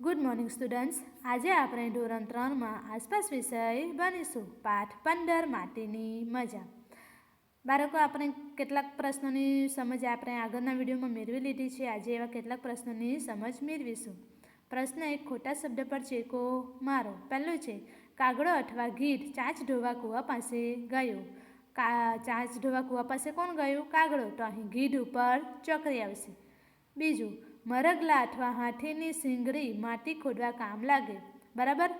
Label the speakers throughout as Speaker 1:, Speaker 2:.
Speaker 1: Good morning students આજે આપણે ધોરણ ત્રણમાં આસપાસ વિષય ભણીશું પાઠ પંદર માટીની મજા. બાળકો, આપણે કેટલાક પ્રશ્નોની સમજ આપણે આગળના વિડીયોમાં મેળવી લીધી છે. આજે એવા કેટલાક પ્રશ્નોની સમજ મેળવીશું. પ્રશ્ન એક, ખોટા શબ્દ પર ચેકો મારો. પહેલું છે, કાગડો અથવા ગીટ ચાંચ ઢોવા કૂવા પાસે ગયો. કા, ચાંચ ઢોવા કૂવા પાસે કોણ ગયું? કાગડો. તો અહીં ગીઢ ઉપર ચોકરી આવશે. બીજું મરગલા અથવા હાથીની સિંગડી માટી ખોદવા કામ લાગે. બરાબર?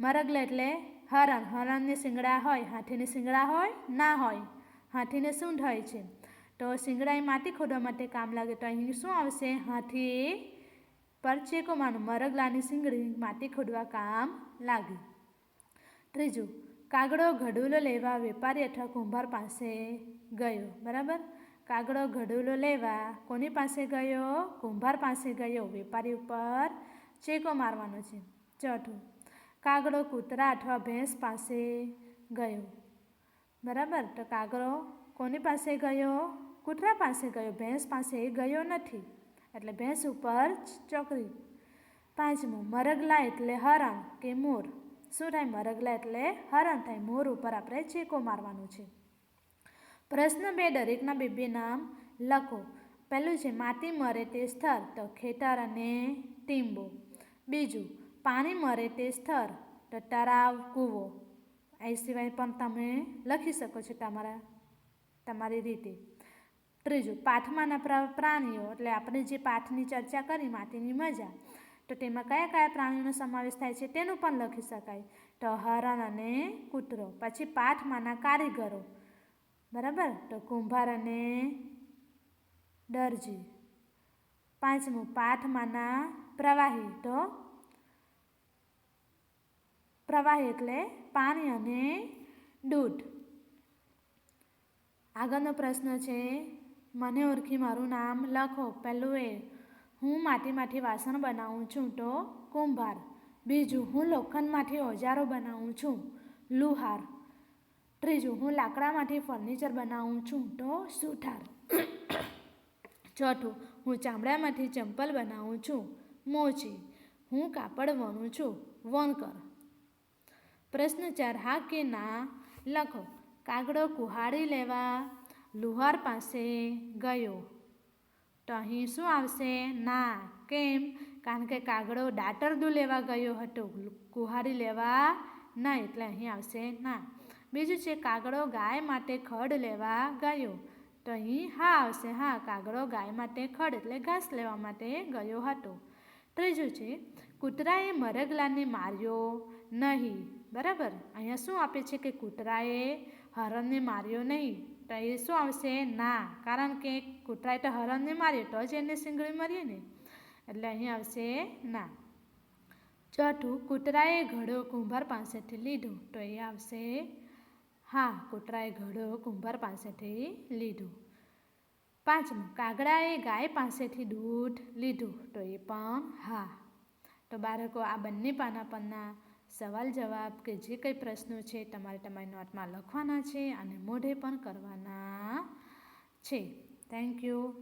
Speaker 1: મરગલા એટલે હરણ. હરણની સિંગડા હોય, હાથીની સિંગડા હોય, ના હોય. હાથીને સૂંઢ હોય છે. તો સિંગડા એ માટી ખોદવા માટે કામ લાગે. તો અહીં શું આવશે? હાથી પર માનું મરગલાની સિંગડી માટી ખોદવા કામ લાગે. ત્રીજું, કાગડો, ઘડુલો લેવા વેપારી અથવા કુંભાર પાસે ગયો. બરાબર? કાગડો ઘડુલો લેવા કોની પાસે ગયો? કુંભાર પાસે ગયો. વેપારી ઉપર ચેકો મારવાનો છે. ચોથું કાગડો કૂતરા અથવા ભેંસ પાસે ગયો. બરાબર? તો કાગડો કોની પાસે ગયો? કૂતરા પાસે ગયો. ભેંસ પાસે ગયો નથી. એટલે ભેંસ ઉપર ચોકરી પાંચમું, મરગલા એટલે હરણ કે મોર? શું થાય? મરગલા એટલે હરણ થાય. મોર ઉપર આપણે ચેકો મારવાનું છે. પ્રશ્ન બે, દરેકના બે બે નામ લખો. પહેલું છે, માટી મરે તે સ્થળ. તો ખેતર અને ટીંબો. બીજું, પાણી મરે તે સ્થળ. તો તળાવ કૂવો. એ સિવાય પણ તમે લખી શકો છો તમારા, તમારી રીતે. ત્રીજું, પાઠમાંના પ્રાણીઓ. એટલે આપણે જે પાઠની ચર્ચા કરી, માટીની મજા, તો તેમાં કયા કયા પ્રાણીઓનો સમાવેશ થાય છે તેનું પણ લખી શકાય. તો હરણ અને કૂતરો. પછી પાઠમાંના કારીગરો. બરાબર? તો કુંભાર અને દરજી. પાંચમું, પાઠમાંના પ્રવાહી. તો પ્રવાહી એટલે પાણી અને દૂધ. આગળનો પ્રશ્ન છે, મને ઓળખી મારું નામ લખો. પહેલું એ, હું માટીમાંથી વાસણ બનાવું છું. તો કુંભાર. બીજું, હું લોખંડમાંથી ઓજારો બનાવું છું. લુહાર. ત્રીજું, હું લાકડામાંથી ફર્નિચર બનાવું છું તો સુથાર ચોથું, હું ચામડામાંથી ચંપલ બનાવું છું, મોચી, હું કાપડ વણું છું વણકર પ્રશ્ન ચાર, હા કે ના? લખો, કાગડો કુહાડી લેવા, લુહાર પાસે ગયો. તો અહીં શું આવશે? ના, કેમ? કારણ કે કાગડો દાટરદું લેવા ગયો હતો, કુહાડી લેવા ના એટલે અહીં આવશે ના. બીજું છે કાગડો ગાય માટે ખડ લેવા ગયો. તો અહીં હા, આવશે, હા કાગડો ગાય માટે ખડ એટલે ઘાસ લેવા માટે ગયો હતો. ત્રીજું છે, કૂતરાએ મરગલાને માર્યો નહીં. બરાબર? અહીંયા શું આપે છે કે કૂતરાએ હરણને માર્યો નહીં? તો એ શું આવશે? ના, કારણ કે કૂતરાએ તો હરણને માર્યો, તો જ એને સિંગળી મારીએ ને. એટલે અહીં આવશે ના. ચોથું, કૂતરાએ ઘડો કુંભાર પાસેથી લીધો, તો એ આવશે હા, કૂતરાએ ઘડો કુંભાર પાસેથી લીધું. પાંચમું, કાગડાએ ગાય પાસેથી દૂધ લીધું, તો એ પણ હા. તો બાળકો, આ બંને પાના પરના સવાલ જવાબ કે જે કંઈ પ્રશ્નો છે, તમારે તમારી નોટમાં લખવાના છે અને મોઢે પણ કરવાના છે. Thank you